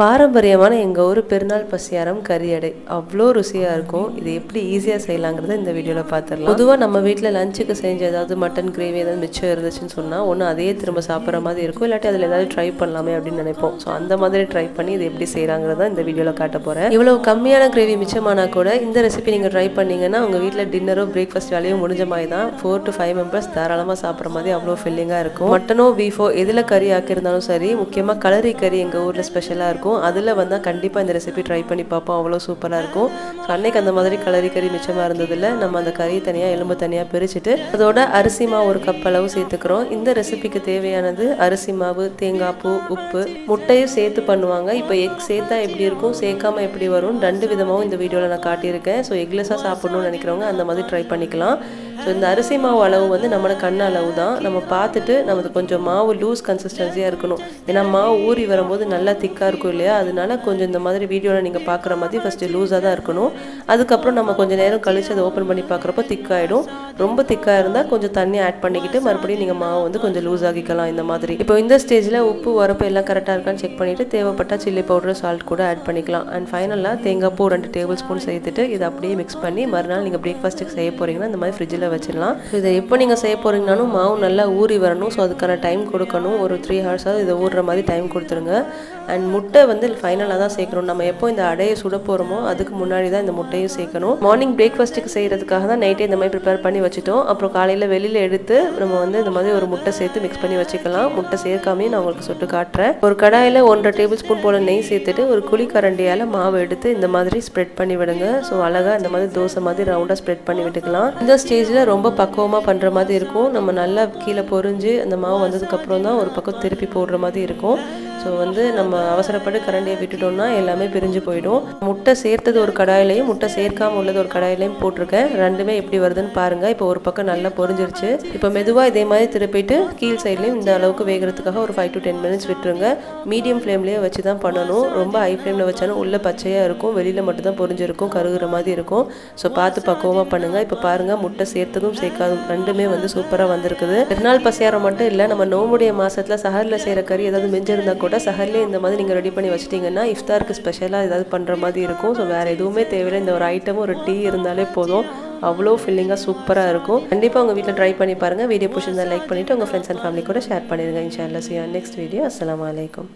பாரம்பரியமான எங்கள் ஊர் பெருநாள் பசியாரம் கறியடை. அவ்வளோ ருசியாக இருக்கும். இது எப்படி ஈஸியாக செய்யலாங்கிறத இந்த வீடியோவில் பார்த்துடலாம் பொதுவாக நம்ம வீட்டில் லஞ்சுக்கு செஞ்ச ஏதாவது மட்டன் கிரேவி ஏதாவது மிச்சம் இருந்துச்சுன்னு சொன்னால் ஒன்று அதையே திரும்ப சாப்பிட்ற மாதிரி இருக்கும். இல்லாட்டி அதில் ஏதாவது ட்ரை பண்ணலாமே அப்படின்னு நினைப்போம். ஸோ அந்த மாதிரி ட்ரை பண்ணி இது எப்படி செய்கிறாங்கிறத இந்த வீடியோவில் காட்ட போகிறேன் இவ்வளோ கம்மியான கிரேவி மிச்சமானால் கூட இந்த ரெசிபி நீங்கள் ட்ரை பண்ணிங்கன்னா உங்கள் வீட்டில் டின்னரோ பிரேக்ஃபாஸ்ட் வேலையும் முடிஞ்ச மாதிரி தான் ஃபோர் டு ஃபைவ் மெம்பர்ஸ் தாராளமாக சாப்பிட்ற மாதிரி அவ்வளோ ஃபில்லிங்காக இருக்கும். மட்டனோ பீஃபோ எதில் கறி ஆக்கியிருந்தாலும் சரி முக்கியமாக கலரி கறி எங்கள் ஊரில் ஸ்பெஷல் ஸ்பெஷலாக இருக்கும். அதில் வந்தால் கண்டிப்பாக இந்த ரெசிபி ட்ரை பண்ணி பார்ப்போம். அவ்வளோ சூப்பராக இருக்கும். ஸோ அன்னைக்கு அந்த மாதிரி கலரி கறி மிச்சமாக இருந்ததில் நம்ம அந்த கறி தனியாக எலும்பு தனியாக பிரிச்சுட்டு அதோட அரிசி மாவு ஒரு கப் அளவு சேர்த்துக்கிறோம். இந்த ரெசிபிக்கு தேவையானது அரிசி மாவு தேங்காய் பூ உப்பு முட்டையும் சேர்த்து பண்ணுவாங்க. இப்போ எக் சேர்த்தா எப்படி இருக்கும் சேர்க்காம எப்படி வரும்? ரெண்டு விதமாகவும் இந்த வீடியோவில் நான் காட்டியிருக்கேன். ஸோ எக்லெஸ்ஸாக சாப்பிடணும்னு நினைக்கிறவங்க அந்த மாதிரி ட்ரை பண்ணிக்கலாம். ஸோ இந்த அரிசி மாவு அளவு வந்து நம்மளோட கண் அளவு தான். நம்ம பார்த்துட்டு நமக்கு கொஞ்சம் மாவு லூஸ் கன்சிஸ்டன்சியாக இருக்கணும். ஏன்னா மாவு ஊறி வரும்போது நல்லா திக்காக இருக்கும் இல்லையா? அதனால கொஞ்சம் இந்த மாதிரி வீடியோவில் நீங்கள் பார்க்குற மாதிரி ஃபஸ்ட்டு லூஸாக தான் இருக்கணும். அதுக்கப்புறம் நம்ம கொஞ்சம் நேரம் கழித்து அதை ஓப்பன் பண்ணி பார்க்குறப்போ திக்காகிடும் ரொம்ப திக்காக இருந்தால் கொஞ்சம் தண்ணி ஆட் பண்ணிக்கிட்டு மறுபடியும் நீங்கள் மாவு வந்து கொஞ்சம் லூஸ் ஆகிக்கலாம் இந்த மாதிரி. இப்போ இந்த ஸ்டேஜில் உப்பு உரப்பு எல்லாம் கரெக்டாக இருக்கான்னு செக் பண்ணிவிட்டு தேவைப்பட்டால் சில்லி பவுடர் சால்ட் கூட ஆட் பண்ணிக்கலாம். அண்ட் ஃபைனலாக தேங்காய் பூ ரெண்டு டேபிள் ஸ்பூன் சேர்த்துட்டு இதை அப்படியே மிக்ஸ் பண்ணி மறுநாள் நீங்கள் பிரேக்ஃபாஸ்ட்டுக்கு செய்ய போகிறீங்கன்னா இந்த மாதிரி ஃப்ரிட்ஜில் வச்சிடலாம். இதை எப்போ நீங்கள் செய்ய போகிறீங்கனாலும் மாவு நல்லா ஊறி வரணும். ஸோ அதுக்கான டைம் கொடுக்கணும். ஒரு த்ரீ ஹவர்ஸாவது இதை ஊறுற மாதிரி டைம் கொடுத்துருங்க. அண்ட் முட்டை வந்து ஃபைனலாக தான் சேர்க்கணும். நம்ம எப்போ இந்த அடையை சுட போகிறோமோ அதுக்கு முன்னாடி தான் இந்த முட்டையும் சேர்க்கணும். மார்னிங் பிரேக்ஃபாஸ்ட்டுக்கு செய்கிறதுக்காக தான் நைட்டே இந்த மாதிரி ப்ரிப்பேர் பண்ணி வச்சுட்டோம். அப்புறம் காலையில் வெளியில் எடுத்து நம்ம வந்து இந்த மாதிரி ஒரு முட்டை சேர்த்து மிக்ஸ் பண்ணி வச்சுக்கலாம். முட்டை சேர்க்காமே நான் உங்களுக்கு சுட்டு காட்டுறேன். ஒரு கடாயில் ஒன்றரை டேபிள் ஸ்பூன் போல் நெய் சேர்த்துட்டு ஒரு குழி கரண்டியால் மாவு எடுத்து இந்த மாதிரி ஸ்ப்ரெட் பண்ணி விடுங்க. ஸோ அழகாக இந்த மாதிரி தோசை மாதிரி ரவுண்டாக ஸ்ப்ரெட் பண்ணி விட்டுக்கலாம். இந்த ஸ்டேஜில் ரொம்ப பக்குவமாக பண்ணுற மாதிரி இருக்கும். நம்ம நல்லா கீழே பொரிஞ்சு அந்த மாவு வந்ததுக்கப்புறம் தான் ஒரு பக்கம் திருப்பி போடுற மாதிரி இருக்கும். ஸோ வந்து நம்ம அவசரப்பட்டு கரண்டியை விட்டுட்டோம்னா எல்லாமே பிரிஞ்சு போயிடும். முட்டை சேர்த்தது ஒரு கடாயிலையும் முட்டை சேர்க்காம உள்ளது ஒரு கடாயிலையும் போட்டிருக்கேன். ரெண்டுமே எப்படி வருதுன்னு பாருங்கள் இப்போ ஒரு பக்கம் நல்லா பொரிஞ்சிருச்சு. இப்போ மெதுவாக இதே மாதிரி திருப்பிட்டு கீழ் சைட்லேயும் இந்த அளவுக்கு வேகிறதுக்காக ஒரு ஃபைவ் டு டென் மினிட்ஸ் விட்டுருங்க. மீடியம் ஃப்ளேம்லேயே வச்சு தான் பண்ணணும். ரொம்ப ஹை ஃப்ளேமில் வச்சாலும் உள்ளே பச்சையாக இருக்கும். வெளியில் மட்டும் தான் பொரிஞ்சிருக்கும் மாதிரி இருக்கும். ஸோ பார்த்து பக்குவமாக பண்ணுங்கள் இப்போ பாருங்கள் முட்டை சேர்த்ததும் சேர்க்காதும் ரெண்டுமே வந்து சூப்பராக வந்திருக்குது. நாள் பசியாரம் மட்டும் இல்லை நம்ம நோம்புடைய மாதத்தில் சஹரில் செய்கிற கறி ஏதாவது மிஞ்சிருந்தால் கூட சஹர்லேயே இந்த மாதிரி நீங்கள் ரெடி பண்ணி வச்சிட்டிங்கன்னா இஃப்தாருக்கு ஸ்பெஷலாக ஏதாவது பண்ணுற மாதிரி இருக்கும். ஸோ வேறு எதுவுமே தேவையில்லை. இந்த ஒரு ஐட்டமும் ஒரு டீ இருந்தாலே போதும். அவ்வளோ ஃபில்லிங்காக சூப்பராக இருக்கும். கண்டிப்பாக உங்கள் வீட்டில் ட்ரை பண்ணி பாருங்கள் வீடியோ பிடிச்சிருந்தா லைக் பண்ணிவிட்டு உங்கள் ஃப்ரெண்ட்ஸ் அண்ட் ஃபேமிலி கூட ஷேர் பண்ணிடுங்க. இன்ஷால்லா சி நெக்ஸ்ட் வீடியோ அஸ்லாம் வலைக்கம்